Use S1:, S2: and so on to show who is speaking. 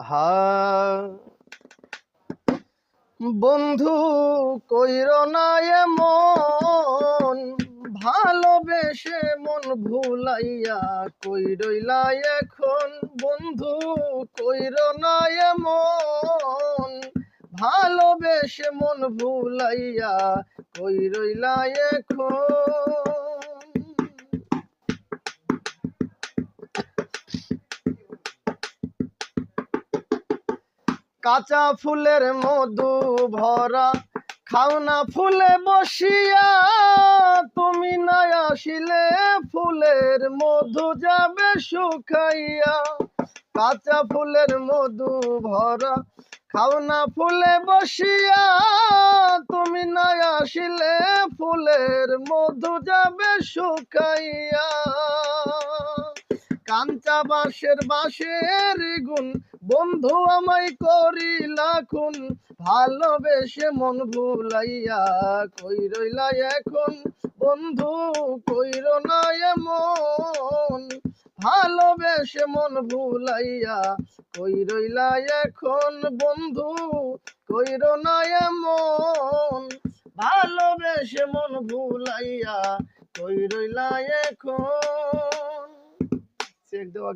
S1: হা, বন্ধু কইর না এমন, ভালোবেসে মন ভুলাইয়া কই রইলা এখন? বন্ধু কইর না এমন, ভালোবেসে মন ভুলাইয়া কই রইলা এখন? কাঁচা ফুলের মধু ভরা। খাও না ফুলে বসিয়া, তুমি না আসিলে, ফুলের মধু যাবে শুকাইয়া। কাঁচা ফুলের মধু ভরা, খাও না ফুলে বসিয়া, তুমি না আসিলে, ফুলের মধু যাবে শুকাইয়া। কাঞ্চা বাঁশের বাঁশের গুণ বন্ধু আমায় করিলা খুন, ভালোবেসে মন ভুলাইয়া কই রইলা এখন? বন্ধু, কইর না এমন, ভালোবেসে মন ভুলাইয়া কই রইলা এখন? বন্ধু, কইর না এমন, ভালোবেসে মন ভুলাইয়া কই রইলা এখন? চেক দেওয়া